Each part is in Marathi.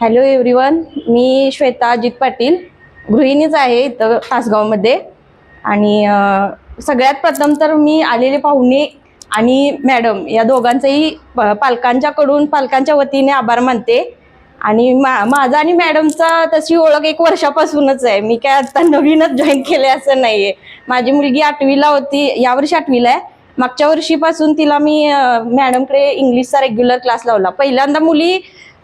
हॅलो एव्हरीवन मी श्वेता अजित पाटील. गृहिणीच आहे इथं तासगावमध्ये. आणि सगळ्यात प्रथम तर मी आलेले पाहुणे आणि मॅडम या दोघांचंही प- पालकांच्याकडून पालकांच्या वतीने आभार मानते. आणि मा माझा आणि मॅडमचा तशी ओळख एक वर्षापासूनच आहे. मी काय आता नवीनच जॉईन केले असं नाही आहे माझी मुलगी आठवीला होती यावर्षी आठवीला आहे. मागच्या वर्षीपासून तिला मी मॅडमकडे इंग्लिशचा रेग्युलर क्लास लावला. पहिल्यांदा मुली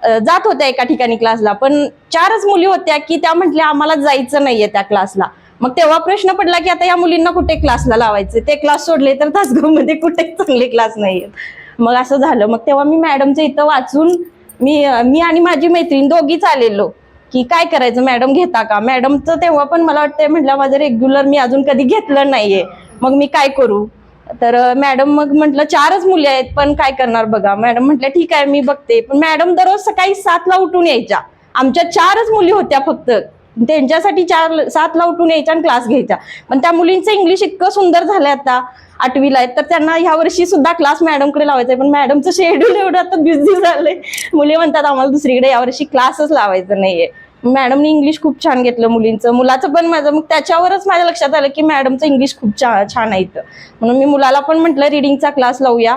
जात होत्या एका ठिकाणी क्लासला पण चारच मुली होत्या की त्या म्हटल्या आम्हाला जायचं नाहीये त्या क्लासला. मग तेव्हा प्रश्न पडला की आता या मुलींना कुठे क्लासला लावायचे? ते क्लास सोडले तर तासगावमध्ये कुठे चांगले क्लास नाहीयेत मग असं झालं. मग तेव्हा मी मॅडमचं इथं वाचून मी मी आणि माझी मैत्रीण दोघीच आलेलो की काय करायचं? मॅडम घेता का? मॅडमचं तेव्हा पण मला वाटतं म्हटलं माझं रेग्युलर मी अजून कधी घेतलं नाहीये. मग मी काय करू? तर मॅडम मग म्हटलं चारच मुली आहेत पण काय करणार बघा. मॅडम म्हटलं ठीक आहे मी बघते. पण मॅडम दररोज सकाळी सातला उठून यायच्या. आमच्या चारच मुली होत्या फक्त. त्यांच्यासाठी चार सातला उठून यायच्या आणि क्लास घ्यायच्या. पण त्या मुलींचं इंग्लिश इतकं सुंदर झालंय आता आठवीला आहेत. तर त्यांना ह्या वर्षी सुद्धा क्लास मॅडमकडे लावायचा आहे पण मॅडमचं शेड्यूल एवढं आता बिझी झालंय. मुली म्हणतात आम्हाला दुसरीकडे यावर्षी क्लासच लावायचं नाहीये. मॅडमने इंग्लिश खूप छान घेतलं मुलींचं. मुलाचं पण माझं मग त्याच्यावरच माझ्या लक्षात आलं की मॅडमचं इंग्लिश खूप छा छान आहे इथं. म्हणून मी मुलाला पण म्हटलं रिडिंगचा क्लास लावूया.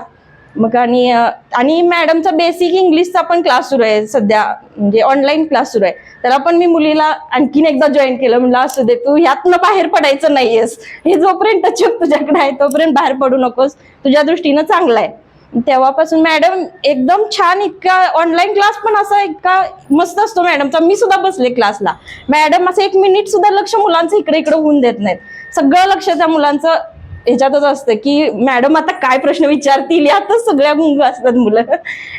मग आणि आणि मॅडमचा बेसिक इंग्लिशचा पण क्लास सुरू आहे सध्या. म्हणजे ऑनलाईन क्लास सुरू आहे. त्याला पण मी मुलीला आणखीन एकदा जॉईन केलं. म्हणलं असू दे तू ह्यातनं बाहेर पडायचं नाहीयेस. हे जोपर्यंत टचअप तुझ्याकडे आहे तोपर्यंत बाहेर पडू नकोस. तुझ्या दृष्टीनं चांगला आहे. तेव्हापासून मॅडम एकदम छान इतका ऑनलाईन क्लास पण असा इतका मस्त असतो मॅडमचा मी सुद्धा बसले क्लासला मॅडम असं एक मिनिट सुद्धा लक्ष मुलांचं इकडे इकडे होऊन देत नाहीत. सगळं लक्ष त्या मुलांचं ह्याच्यातच असतं की मॅडम आता काय प्रश्न विचारतील? यातच सगळ्या गुंग असतात मुलं.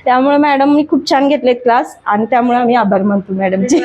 त्यामुळे मॅडम मी खूप छान घेतलेत क्लास आणि त्यामुळे आम्ही आभार मानतो मॅडमचे.